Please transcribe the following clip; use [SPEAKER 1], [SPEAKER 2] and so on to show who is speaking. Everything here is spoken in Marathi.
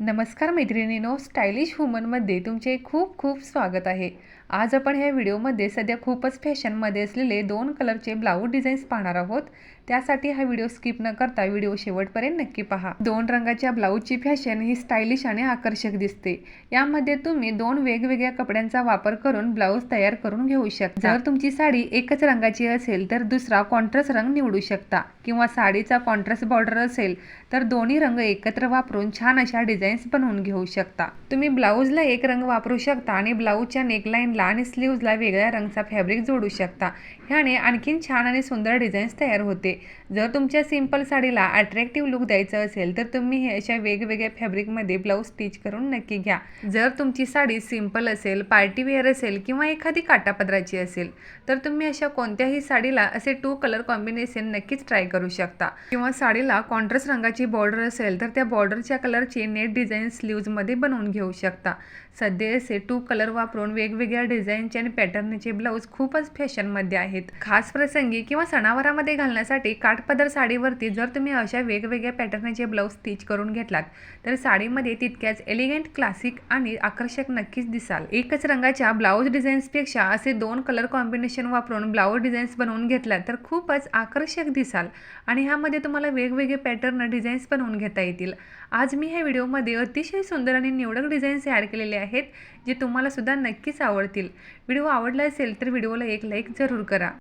[SPEAKER 1] नमस्कार मैत्रिणीनो स्टायलिश वुमनमध्ये तुमचे खूप खूप स्वागत आहे. आज आपण ह्या व्हिडिओमध्ये सध्या खूपच फॅशनमध्ये असलेले दोन कलरचे ब्लाऊज डिझाईन्स पाहणार आहोत. त्यासाठी हा व्हिडिओ स्किप न करता व्हिडिओ शेवटपर्यंत नक्की पहा. दोन रंगाच्या ब्लाऊजची फॅशन ही स्टायलिश आणि आकर्षक दिसते. यामध्ये तुम्ही दोन वेगवेगळ्या कपड्यांचा वापर करून ब्लाऊज तयार करून घेऊ शकता. जर तुमची साडी एकच रंगाची असेल तर दुसरा कॉन्ट्रास्ट रंग निवडू शकता. किंवा साडीचा कॉन्ट्रास्ट बॉर्डर असेल तर दोन्ही रंग एकत्र वापरून छान अशा डिझाईन डिझाईन्स बनवून घेऊ शकता. तुम्ही ब्लाऊजला एक रंग वापरू शकता आणि ब्लाऊजच्या नेकलाईनला आणि स्लीव्जला वेगळ्या रंगचा फॅब्रिक जोडू शकता. ह्याने आणखीन छान आणि सुंदर डिझाईन्स तयार होते. जर तुमच्या सिंपल साडीला अट्रॅक्टिव्ह लुक द्यायचं असेल तर तुम्ही हे अशा वेगवेगळ्या फॅब्रिकमध्ये ब्लाऊज स्टिच करून नक्की घ्या. जर तुमची साडी सिंपल असेल पार्टीवेअर असेल किंवा एखादी काटापदराची असेल तर तुम्ही अशा कोणत्याही साडीला असे टू कलर कॉम्बिनेशन नक्कीच ट्राय करू शकता. किंवा साडीला कॉन्ट्रास्ट रंगाची बॉर्डर असेल तर त्या बॉर्डरच्या कलरची नेट डिझाईन स्लीव्जमध्ये बनवून घेऊ शकता. सध्या असे टू कलर वापरून वेगवेगळ्या डिझाईनचे आणि पॅटर्नचे ब्लाऊज खूपच फॅशनमध्ये आहेत. खास प्रसंगी किंवा सणावारामध्ये घालण्यासाठी काठपदर साडीवरती जर तुम्ही अशा वेगवेगळ्या पॅटर्नचे ब्लाऊज स्टिच करून घेतलात तर साडीमध्ये तितक्याच एलिगंट क्लासिक आणि आकर्षक नक्कीच दिसाल. एकच रंगाच्या ब्लाऊज डिझाईन्सपेक्षा असे दोन कलर कॉम्बिनेशन वापरून ब्लाऊज डिझाईन्स बनवून घेतलात तर खूपच आकर्षक दिसाल. आणि ह्यामध्ये तुम्हाला वेगवेगळे पॅटर्न डिझाईन्स बनवून घेता येतील. आज मी ह्या व्हिडिओमध्ये अतिशय सुंदर आणि निवडक डिझाईन्स ॲड केलेले आहेत जे तुम्हालासुद्धा नक्कीच आवडतील. व्हिडिओ आवडला असेल तर व्हिडिओला एक लाईक जरूर करा.